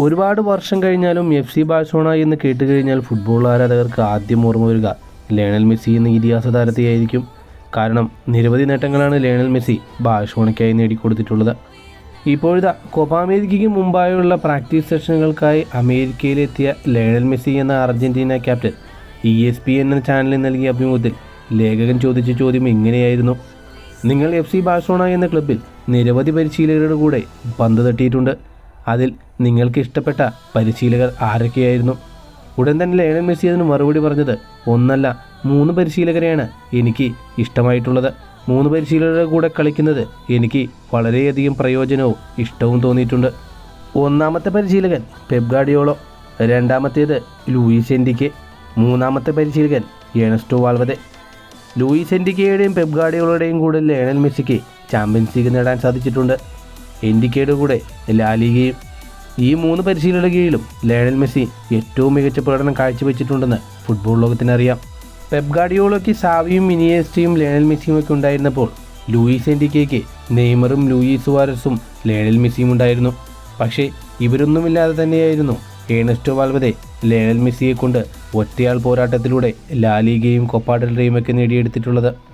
ഒരുപാട് വർഷം കഴിഞ്ഞാലും എഫ് സി ബാഴ്സോണ എന്ന് കേട്ട് കഴിഞ്ഞാൽ ഫുട്ബോൾ ആരാധകർക്ക് ആദ്യം ഓർമ്മ വരിക. ലയണൽ മെസ്സി എന്ന ഇതിഹാസ താരത്തെയായിരിക്കും. കാരണം നിരവധി നേട്ടങ്ങളാണ് ലയണൽ മെസ്സി ബാഴ്സോണയ്ക്കായി നേടിക്കൊടുത്തിട്ടുള്ളത്. ഇപ്പോഴിതാ കോപ്പ അമേരിക്കയ്ക്ക് മുമ്പായുള്ള പ്രാക്ടീസ് സെഷനുകൾക്കായി അമേരിക്കയിലെത്തിയ ലയണൽ മെസ്സി എന്ന Argentina captain E S P എന്ന ചാനലിൽ നൽകിയ അഭിമുഖത്തിൽ ലേഖകൻ ചോദിച്ച ചോദ്യം ഇങ്ങനെയായിരുന്നു. നിങ്ങൾ എഫ് സി ബാഴ്സോണ എന്ന ക്ലബിൽ നിരവധി പരിശീലകരുടെ കൂടെ പന്ത് തട്ടിയിട്ടുണ്ട്. അതിൽ നിങ്ങൾക്ക് ഇഷ്ടപ്പെട്ട പരിശീലകർ ആരൊക്കെയായിരുന്നു? ഉടൻ തന്നെ ലയണൽ മെസ്സി അതിന് മറുപടി പറഞ്ഞത് ഒന്നല്ല മൂന്ന് പരിശീലകരെയാണ് എനിക്ക് ഇഷ്ടമായിട്ടുള്ളത്. മൂന്ന് പരിശീലകരുടെ കൂടെ കളിക്കുന്നത് എനിക്ക് വളരെയധികം പ്രയോജനവും ഇഷ്ടവും തോന്നിയിട്ടുണ്ട്. ഒന്നാമത്തെ പരിശീലകൻ പെബ്ഗാഡിയോളോ രണ്ടാമത്തേത് ലൂയിസ് എൻഡിക്കെ മൂന്നാമത്തെ പരിശീലകൻ ഏണസ്റ്റോ വാൾവതെ ലൂയിസ് എൻഡിക്കയുടെയും പെബ്ഗാഡിയോളുടെയും കൂടെ ലയണൽ മെസ്സിക്ക് ചാമ്പ്യൻസ് ലീഗ് നേടാൻ സാധിച്ചിട്ടുണ്ട്. എൻഡിക്കയുടെ കൂടെ ലാലിഗയും ഈ മൂന്ന് പരിശീലകരുടെ കീഴിലും ലയണൽ മെസ്സി ഏറ്റവും മികച്ച പ്രകടനം കാഴ്ചവെച്ചിട്ടുണ്ടെന്ന് ഫുട്ബോൾ ലോകത്തിനറിയാം. പെപ് ഗാഡിയോളയ്ക്ക് സാവിയും മിനിയേസ്റ്റയും ലയണൽ മെസ്സിയും ഒക്കെ ഉണ്ടായിരുന്നപ്പോൾ ലൂയിസ് എൻഡിക്കയ്ക്ക് നെയ്മറും ലൂയിസ് വാരസും ലയണൽ മെസ്സിയും ഉണ്ടായിരുന്നു. പക്ഷേ ഇവരൊന്നുമില്ലാതെ തന്നെയായിരുന്നു ഏണസ്റ്റോ വാൽവതെ ലയണൽ മെസ്സിയെ കൊണ്ട് ഒറ്റയാൾ പോരാട്ടത്തിലൂടെ ലാലിഗയും കൊപ്പാഡൽ റെയും ഒക്കെ നേടിയെടുത്തിട്ടുള്ളത്.